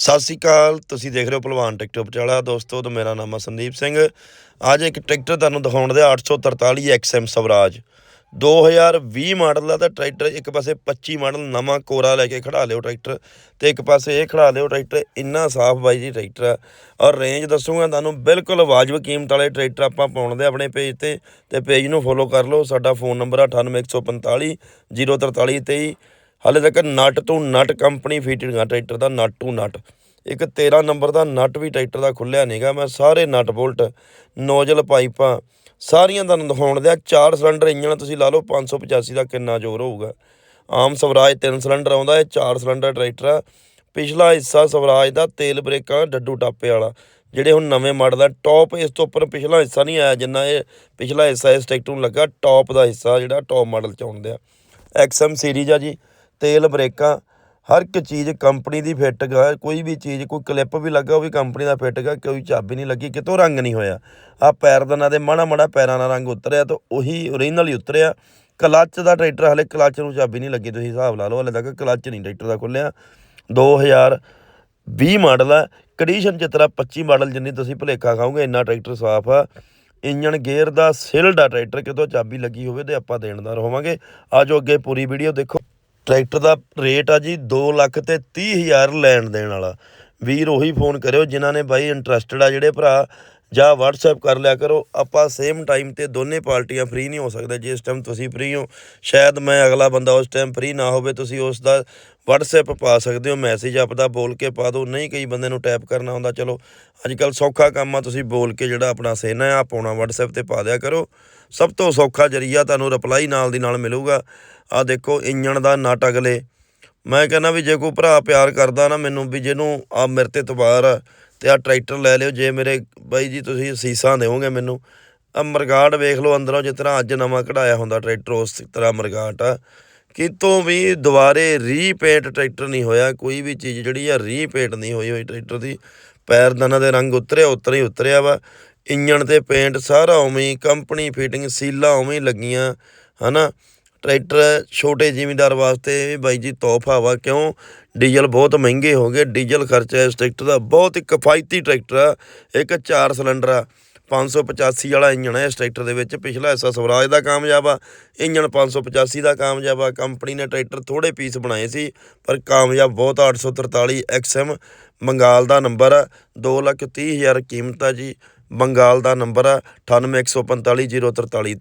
ਸਤਿ ਸ੍ਰੀ ਅਕਾਲ, ਤੁਸੀਂ ਦੇਖ ਰਹੇ ਹੋ ਭਲਵਾਨ ਟਰੈਕਟਰ ਪਟਿਆਲਾ। ਦੋਸਤੋ, ਤੇ ਮੇਰਾ ਨਾਮ ਹੈ ਸੰਦੀਪ ਸਿੰਘ। ਅੱਜ ਇੱਕ ਟਰੈਕਟਰ ਤੁਹਾਨੂੰ ਦਿਖਾਉਣ ਦੇ 843 XM ਸਵਰਾਜ। 2020 ਮਾਡਲ ਦਾ ਤਾਂ ਟਰੈਕਟਰ, ਇੱਕ ਪਾਸੇ 25 ਮਾਡਲ ਨਵਾਂ ਕੋਰਾ ਲੈ ਕੇ ਖੜਾ ਲਿਓ ਟਰੈਕਟਰ, ਤੇ ਇੱਕ ਪਾਸੇ ਇਹ ਖੜਾ ਲਿਓ ਟਰੈਕਟਰ, ਇੰਨਾ ਸਾਫ਼ ਬਾਈ ਜੀ ਟਰੈਕਟਰ ਆ। ਔਰ ਰੇਂਜ ਦੱਸੂਗਾ ਤੁਹਾਨੂੰ, ਬਿਲਕੁਲ ਵਾਜਬ ਕੀਮਤ ਵਾਲੇ ਟਰੈਕਟਰ ਆਪਾਂ ਪਾਉਣ ਦੇ ਆਪਣੇ ਪੇਜ ਤੇ ਤੇ ਪੇਜ ਨੂੰ ਫੋਲੋ ਕਰ ਲਓ। ਸਾਡਾ ਫੋਨ ਨੰਬਰ 98145 04323 ਹਾਲੇ ਤੱਕ nut to nut company fitting ਆ ਟਰੈਕਟਰ ਦਾ ਨਟ ਟੂ ਨਟ। ਇੱਕ 13 ਨੰਬਰ ਦਾ ਨਟ ਵੀ ਟਰੈਕਟਰ ਦਾ ਖੁੱਲਿਆ ਨਹੀਂਗਾ ਮੈਂ ਸਾਰੇ ਨਟ ਬੋਲਟ, ਨੋਜ਼ਲ ਪਾਈਪਾਂ ਸਾਰੀਆਂ ਤੁਹਾਨੂੰ ਦਿਖਾਉਣ ਦਿਆ। ਚਾਰ ਸਿਲੰਡਰ ਇੰਜਣ ਤੁਸੀਂ ਲਾ ਲਓ 585 ਦਾ ਕਿੰਨਾ ਜ਼ੋਰ ਹੋਊਗਾ। ਆਮ ਸਵਰਾਜ ਤਿੰਨ ਸਿਲੰਡਰ ਆਉਂਦਾ ਇਹ ਚਾਰ ਸਿਲੰਡਰ ਟਰੈਕਟਰ ਆ। ਪਿਛਲਾ ਹਿੱਸਾ ਸਵਰਾਜ ਦਾ ਤੇਲ ਬ੍ਰੇਕਾਂ, ਡੱਡੂ ਟਾਪੇ ਵਾਲਾ। ਜਿਹੜੇ ਹੁਣ ਨਵੇਂ ਮਾਡਲ ਦਾ ਟੌਪ ਇਸ ਤੋਂ ਉੱਪਰ ਪਿਛਲਾ ਹਿੱਸਾ ਨਹੀਂ ਆਇਆ, ਜਿੰਨਾ ਇਹ ਪਿਛਲਾ ਹਿੱਸਾ ਇਸ ਟਰੈਕਟਰ ਨੂੰ ਲੱਗਾ ਟੌਪ ਦਾ ਹਿੱਸਾ ਜਿਹੜਾ ਟੌਪ ਮਾਡਲ ਚ ਆਉਂਦੇ ਆ। ਐਕਸਐਮ ਸੀਰੀਜ਼ ਆ ਜੀ। ਤੇਲ ਬ੍ਰੇਕਾਂ, ਹਰ ਇੱਕ ਚੀਜ਼ ਕੰਪਨੀ ਦੀ ਫਿੱਟ ਗਾ, ਕੋਈ ਵੀ ਚੀਜ਼, ਕੋਈ ਕਲਿੱਪ ਵੀ ਲੱਗਾ, ਉਹ ਵੀ ਕੰਪਨੀ ਦਾ ਫਿੱਟ ਗਾ, ਕੋਈ ਚਾਬੀ ਨਹੀਂ ਲੱਗੀ, ਕਿਤੋਂ ਰੰਗ ਨਹੀਂ ਹੋਇਆ। ਆ ਪੈਰਦਾਨਾਂ ਦੇ ਮਾੜਾ ਮਾੜਾ ਪੈਰਾਂ ਦਾ ਰੰਗ ਉਤਰਿਆ ਤਾਂ ਉਹੀ ਓਰੀਜਨਲ ਹੀ ਉਤਰਿਆ। ਕਲੱਚ ਦਾ ਟਰੈਕਟਰ ਹਲੇ ਕਲੱਚ ਨੂੰ ਚਾਬੀ ਨਹੀਂ ਲੱਗੀ, ਤੁਸੀਂ ਹਿਸਾਬ ਲਾ ਲਓ, ਹਲੇ ਤੱਕ ਕਲੱਚ ਨਹੀਂ ਟਰੈਕਟਰ ਦਾ ਖੁੱਲਿਆ 2020 ਮਾਡਲ ਆ ਕੰਡੀਸ਼ਨ ਚ ਤੇਰਾ 25 ਮਾਡਲ ਜਿੰਨੀ ਤੁਸੀਂ ਭੁਲੇਖਾ ਖਾਓਗੇ, ਇੰਨਾ ਟਰੈਕਟਰ ਸਾਫ਼ ਆ। ਇੰਜਨ ਗੇਅਰ ਦਾ ਸਿਲਡ ਆ ਟਰੈਕਟਰ, ਕਿਤੋਂ ਚਾਬੀ ਲੱਗੀ ਹੋਵੇ ਤੇ ਆਪਾਂ ਦੇਣਦਾਰ ਹੋਵਾਂਗੇ ਆਜੋ ਅੱਗੇ ਪੂਰੀ ਵੀਡੀਓ ਦੇਖੋ। ਟਰੈਕਟਰ ਦਾ ਰੇਟ ਆ ਜੀ 2 ਲੱਖ ਤੇ 30 ਹਜ਼ਾਰ ਲੈਣ ਦੇਣ ਵਾਲਾ। ਵੀਰ ਉਹੀ ਫੋਨ ਕਰਿਓ ਜਿਨ੍ਹਾਂ ਨੇ ਬਾਈ ਇੰਟਰਸਟਡ ਆ ਜਿਹੜੇ ਭਰਾ ਜਾਂ WhatsApp ਕਰ ਲਿਆ ਕਰੋ। ਆਪਾਂ ਸੇਮ ਟਾਈਮ ਤੇ ਦੋਨੇ ਪਾਰਟੀਆਂ ਫ੍ਰੀ ਨਹੀਂ ਹੋ ਸਕਦੇ। ਜਿਸ ਟਾਈਮ ਤੁਸੀਂ ਫ੍ਰੀ ਹੋ, ਸ਼ਾਇਦ ਮੈਂ ਅਗਲਾ ਬੰਦਾ ਉਸ ਟਾਈਮ ਫ੍ਰੀ ਨਾ ਹੋਵੇ, ਤੁਸੀਂ ਉਸ ਦਾ WhatsApp ਪਾ ਸਕਦੇ ਹੋ ਮੈਸੇਜ ਆਪਦਾ ਬੋਲ ਕੇ ਪਾ ਦਿਓ। ਨਹੀਂ ਕਈ ਬੰਦੇ ਨੂੰ ਟੈਪ ਕਰਨਾ ਹੁੰਦਾ। ਚਲੋ ਅੱਜ ਕੱਲ ਸੌਖਾ ਕੰਮ ਆ, ਤੁਸੀਂ ਬੋਲ ਕੇ ਜਿਹੜਾ ਆਪਣਾ ਸੇਨਾ ਆ ਪਾਉਣਾ WhatsApp ਤੇ ਪਾ ਦਿਆ ਕਰੋ। ਸਭ ਤੋਂ ਸੌਖਾ ਜਰੀਆ ਤੁਹਾਨੂੰ ਰਿਪਲਾਈ ਨਾਲ ਦੀ ਨਾਲ ਮਿਲੂਗਾ। ਆ ਦੇਖੋ, ਇੰਜਣ ਦਾ ਨਟ ਅਗਲੇ। ਮੈਂ ਕਹਿੰਦਾ ਵੀ ਜੇ ਕੋਈ ਭਰਾ ਪਿਆਰ ਕਰਦਾ ਨਾ ਮੈਨੂੰ, ਵੀ ਜਿਹਨੂੰ ਆ ਮੇਰੇ ਤੇ ਤਵਾਰ ਆ ਤੇ ਆ ਟਰੈਕਟਰ ਲੈ ਲਿਓ, ਜੇ ਮੇਰੇ ਬਾਈ ਜੀ ਤੁਸੀਂ ਸੀਸਾਂ ਦਿਓਗੇ ਮੈਨੂੰ ਆ ਮਰਗਾਟ ਵੇਖ ਲਓ ਅੰਦਰੋਂ ਜਿਸ ਤਰ੍ਹਾਂ ਅੱਜ ਨਵਾਂ ਕਢਾਇਆ ਹੁੰਦਾ ਟਰੈਕਟਰ, ਉਸ ਤਰ੍ਹਾਂ ਮਰਗਾਟ ਆ। ਕਿਤੋਂ ਵੀ ਦੁਬਾਰੇ ਰੀਪੇਂਟ ਟਰੈਕਟਰ ਨਹੀਂ ਹੋਇਆ, ਕੋਈ ਵੀ ਚੀਜ਼ ਜਿਹੜੀ ਆ ਰੀਪੇਂਟ ਨਹੀਂ ਹੋਈ ਹੋਈ ਟਰੈਕਟਰ ਦੀ। ਪੈਰ ਪੈਰਦਾਨਾਂ ਦੇ ਰੰਗ ਉਤਰਿਆ, ਉਤਰ ਹੀ ਉਤਰਿਆ ਵਾ। ਇੰਜਣ ਤੇ ਪੇਂਟ ਸਾਰਾ ਉਵੇਂ ਹੀ ਕੰਪਨੀ ਫਿਟਿੰਗ ਸੀਲਾਂ ਉਵੇਂ ਹੀ ਲੱਗੀਆਂ, ਹਨਾ? ਟਰੈਕਟਰ ਛੋਟੇ ਜ਼ਿਮੀਂਦਾਰ ਵਾਸਤੇ ਇਹ ਬਾਈ ਜੀ ਤੋਹਫਾ ਵਾ, ਕਿਉਂ? ਡੀਜ਼ਲ ਬਹੁਤ ਮਹਿੰਗੇ ਹੋ ਗਏ, ਡੀਜ਼ਲ ਖਰਚਾ ਇਸ ਟਰੈਕਟਰ ਦਾ ਬਹੁਤ ਹੀ ਕਿਫਾਇਤੀ ਟਰੈਕਟਰ ਆ, ਇੱਕ 4 ਸਿਲੰਡਰ ਆ 585 ਵਾਲਾ ਇੰਜਣ ਹੈ ਇਸ ਟਰੈਕਟਰ ਦੇ ਵਿੱਚ, ਪਿਛਲਾ ਹਿੱਸਾ ਸਵਰਾਜ ਦਾ ਕਾਮਯਾਬ ਆ, ਇੰਜਣ 585 ਦਾ ਕਾਮਯਾਬ ਆ, ਕੰਪਨੀ ਨੇ ਟਰੈਕਟਰ ਥੋੜੇ ਪੀਸ ਬਣਾਏ ਸੀ, ਪਰ ਕਾਮਯਾਬ ਬਹੁਤ 843 XM ਬੰਗਾਲ ਦਾ ਨੰਬਰ ਆ 2 ਲੱਖ 30 ਹਜ਼ਾਰ ਕੀਮਤ ਆ ਜੀ, ਬੰਗਾਲ ਦਾ ਨੰਬਰ ਆ 9814504323